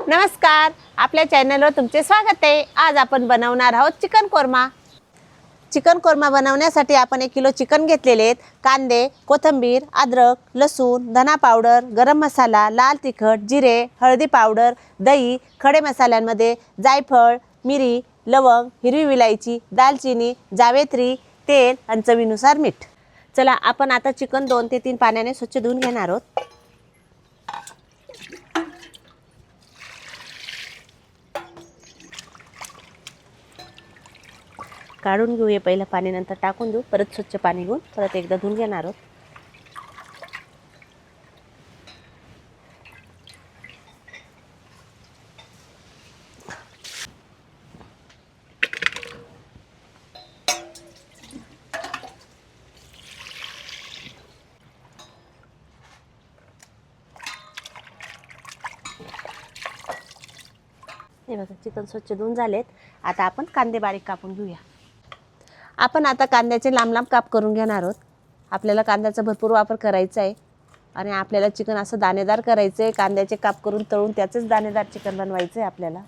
नमस्कार. आपल्या चॅनलवर तुमचे स्वागत आहे. आज आपण बनवणार आहोत चिकन कोरमा. चिकन कोरमा बनवण्यासाठी आपण एक किलो चिकन घेतलेले आहेत. कांदे कोथिंबीर अद्रक लसूण धना पावडर गरम मसाला लाल तिखट जिरे हळदी पावडर दही खडे मसाल्यांमध्ये जायफळ मिरी लवंग हिरवी विलायची दालचिनी जावेत्री तेल आणि चवीनुसार मीठ. चला आपण आता चिकन दोन ते तीन पाण्याने स्वच्छ धुवून घेणार आहोत. काढून घेऊया. पहिलं पाणी नंतर टाकून देऊ. परत स्वच्छ पाणी घेऊन परत एकदा धुवून घेणार आहोत. हे बघा चिकन स्वच्छ धुवून झालेत. आता आपण कांदे बारीक कापून घेऊया. आपण आता कांद्याचे लांब लांब काप करून घेणार आहोत. आपल्याला कांद्याचा भरपूर वापर करायचा आहे. आणि आपल्याला चिकन असं दाणेदार करायचं आहे कांद्याचे काप करून तळून त्याचेच दाणेदार चिकन बनवायचं आहे आपल्याला.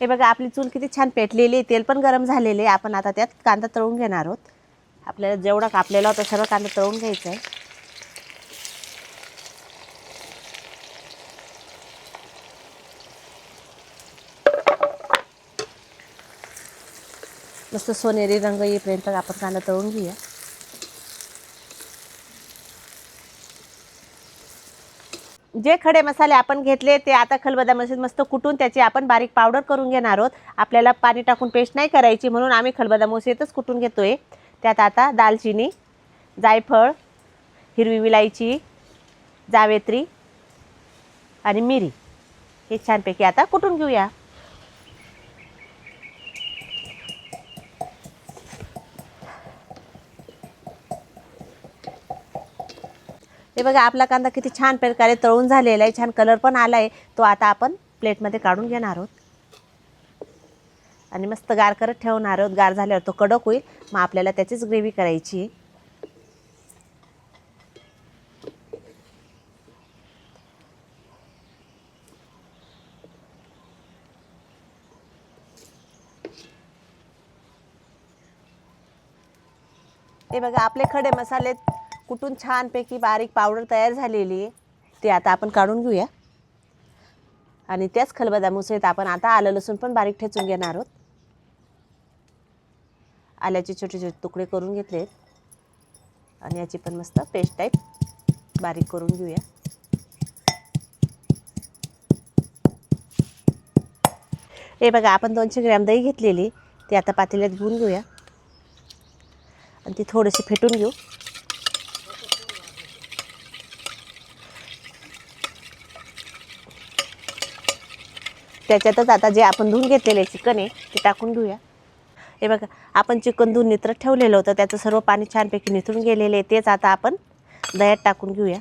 हे बघा आपली चूल किती छान पेटलेली आहे. तेल पण गरम झालेले आहे. आपण आता त्यात कांदा तळून घेणार आहोत. आपल्याला जेवढा कापलेला होता सर्व कांदा तळून घ्यायचा आहे मस्त सोनेरी रंग येईपर्यंत आपण कांदा तळून घेऊया. जे खडे मसाले आपण घेतले ते आता खलबदामध्ये मस्त कुटून त्याची आपण बारीक पावडर करून घेणार आहोत. आपल्याला पाणी टाकून पेस्ट नाही करायची म्हणून आम्ही खलबदा मोसेतच कुटून घेतोय. त्यात आता दालचिनी जायफळ हिरवी विलायची जावेत्री आणि मिरी हे छानपैकी आता कुटून घेऊया. हे बघा आपला कांदा किती छान प्रकारे तळून झालेला आहे. छान कलर पण आला आहे तो आता आपण प्लेटमध्ये काढून घेणार आहोत. आणि मस्त गार करत ठेवणार आहोत. गार झाल्यावर तो कडक होईल. मग आपल्याला त्याचीच ग्रेव्ही करायची आहे. हे बघा आपले खडे मसाले कुठून छानपैकी बारीक पावडर तयार झालेली आहे ते आता आपण काढून घेऊया. आणि त्याच खलबदा मुसळीत आपण आता आलं लसूण पण बारीक ठेचून घेणार आहोत. आल्याचे छोटे छोटे तुकडे करून घेतलेत आणि याची पण मस्त पेस्ट टाईप बारीक करून घेऊया. हे बघा आपण दोनशे ग्रॅम दही घेतलेली ती आता पातेल्यात घेऊन घेऊया. आणि ती थोडीशी फेटून घेऊ. त्याच्यातच आता जे आपण धुवून घेतलेले चिकन आहे ते टाकून घेऊया हे बघा आपण चिकन धुवून नित्रत ठेवलेलं होतं त्याचं सर्व पाणी छानपैकी निथळून गेलेले आहे तेच आता आपण दह्यात टाकून घेऊया.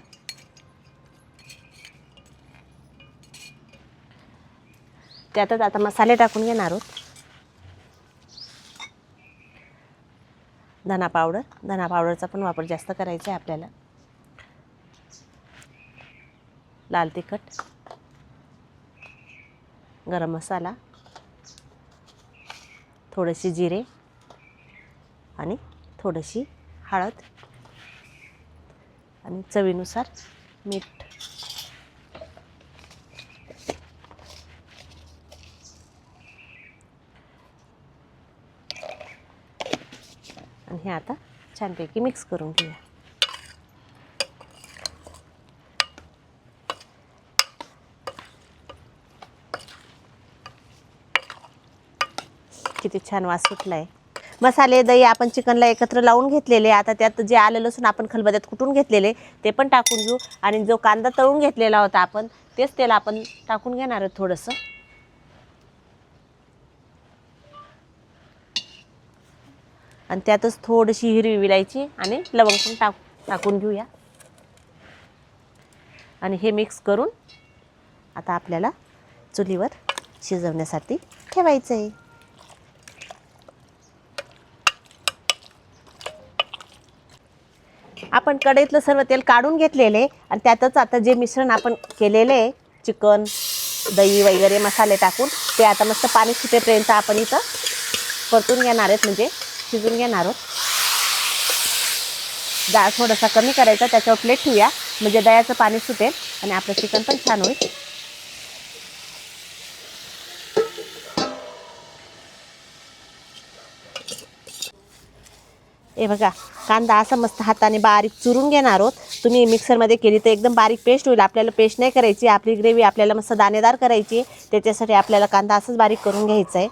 त्यातच आता मसाले टाकून घेणार आहोत. धना पावडर धना पावडरचा पण वापर जास्त करायचा आहे आपल्याला. लाल तिखट. गरम मसाला थोडेसे जिरे आणि थोडीशी हळद आणि चवीनुसार मीठ. आणि हे आता छानपैकी मिक्स करून घेऊया. किती छान वास सुटला आहे मसाले दही आपण चिकनला एकत्र लावून घेतलेले आता त्यात जे आलं लसूण आपण खलबद्यात कुटून घेतलेले ते पण टाकून घेऊ. आणि जो कांदा तळून घेतलेला होता आपण तेच तेल आपण टाकून घेणार आहोत थोडंसं. आणि त्यातच थोडीशी हिरवी विलायची आणि लवंग पण टाक टाकून घेऊया. आणि हे मिक्स करून आता आपल्याला चुलीवर शिजवण्यासाठी ठेवायचं आहे आपण कढईतलं सर्व तेल काढून घेतलेले आणि त्यातच आता जे मिश्रण आपण केलेलं आहे चिकन दही वगैरे मसाले टाकून ते आता मस्त पाणी सुटेपर्यंत आपण इथं परतून घेणार आहेत म्हणजे शिजून घेणार आहोत. डाळ थोडासा कमी करायचा त्याच्यावर प्लेट ठेवूया. म्हणजे दह्याचं पाणी सुटेल आणि आपलं चिकन पण छान होईल. हे बघा कांदा असा मस्त हाताने बारीक चुरून घेणार आहोत. तुम्ही मिक्सरमध्ये केली तर एकदम बारीक पेस्ट होईल. आपल्याला पेस्ट नाही करायची. आपली ग्रेव्ही आपल्याला मस्त दाणेदार करायची. आहे. त्याच्यासाठी आपल्याला कांदा असंच बारीक करून घ्यायचा आहे.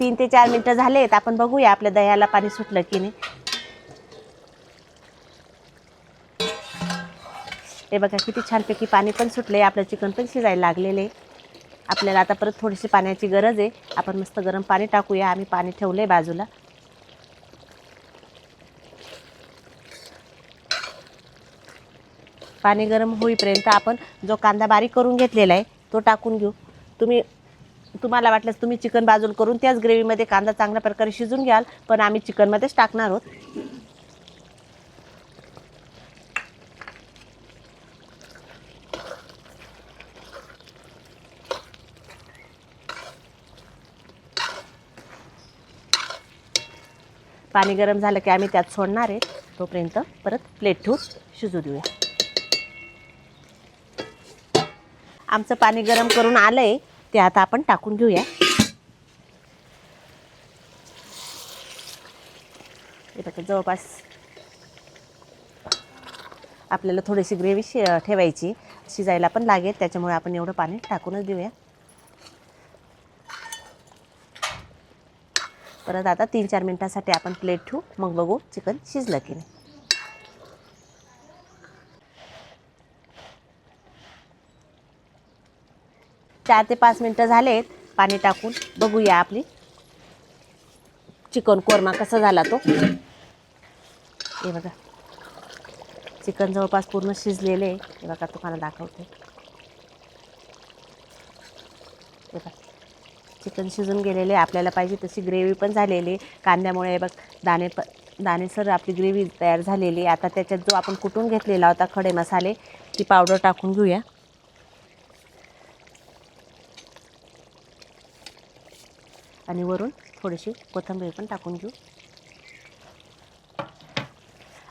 तीन ते चार मिनटं झाले आहेत आपण बघूया आपल्या दह्याला पाणी सुटलं की नाही. हे बघा किती छानपैकी पाणी पण सुटले आपलं चिकन पण शिजायला लागलेले आहे. आपल्याला आता परत थोडीशी पाण्याची गरज आहे. आपण मस्त गरम पाणी टाकूया. आम्ही पाणी ठेवलं आहे बाजूला. पाणी गरम होईपर्यंत आपण जो कांदा बारीक करून घेतलेला आहे तो टाकून घेऊ. तुम्ही तुम्हाला वाटल्यास तुम्ही चिकन बाजूला करून त्याच ग्रेव्हीमध्ये कांदा चांगल्या प्रकारे शिजून घ्याल पण आम्ही चिकनमध्येच टाकणार आहोत. पाणी गरम झालं की आम्ही त्यात सोडणार आहे. तोपर्यंत परत प्लेट ठेवून शिजू देऊया. आमचं पाणी गरम करून आलं आहे ते आता आपण टाकून घेऊया. बघा जवळपास आपल्याला थोडीशी ग्रेव्ही शि ठेवायची शिजायला पण लागेल त्याच्यामुळे आपण एवढं पाणी टाकूनच देऊया. परत आता तीन चार मिनटासाठी आपण प्लेट ठेवू. मग बघू चिकन शिजलं की नाही. चार ते पाच मिनटं झालेत. पाणी टाकून बघूया आपली चिकन कोरमा कसा झाला तो. हे बघा. चिकन जवळपास पूर्ण शिजलेले आहे. हे बघा तुम्हाला दाखवते. हे बघा. चिकन शिजून गेलेले आपल्याला पाहिजे तशी ग्रेव्ही पण झालेली आहे. कांद्यामुळे बघ दाणे प दाणेसर आपली ग्रेव्ही तयार झालेली आता त्याच्यात जो आपण कुटून घेतलेला होता खडे मसाले ती पावडर टाकून घेऊया. आणि वरून थोडीशी कोथिंबीर पण टाकून घेऊ.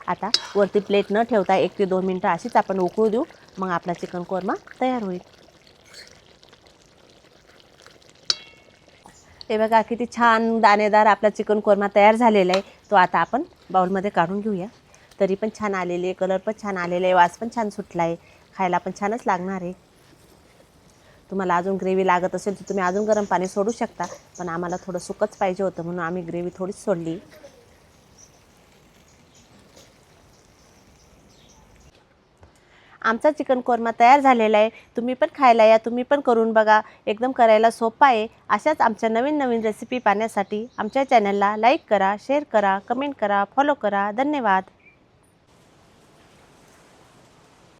आता वरती प्लेट न ठेवता एक ते दोन मिनटं अशीच आपण उकळू देऊ. मग आपला चिकन कोरमा तयार होईल. हे बघा किती छान दाणेदार आपला चिकन कोरमा तयार झालेला आहे. तो आता आपण बाउलमध्ये काढून घेऊया. तरी पण छान आलेली आहे कलर पण छान आलेला आहे वास पण छान सुटला आहे. खायला पण छानच लागणार आहे. तुम्हाला अजून ग्रेव्ही लागत असेल तर तुम्ही अजून गरम पाणी सोडू शकता पण आम्हाला थोडं सुकच पाहिजे होतं म्हणून आम्ही ग्रेव्ही थोडीच सोडली. आमचा चिकन कोरमा तयार झालेला आहे. तुम्ही पण खायला या तुम्ही पण करून बघा. एकदम करायला सोपा आहे. अशाच आमच्या नवीन नवीन रेसिपी पाहण्यासाठी आमच्या चॅनलला लाईक करा शेअर करा कमेंट करा फॉलो करा. धन्यवाद.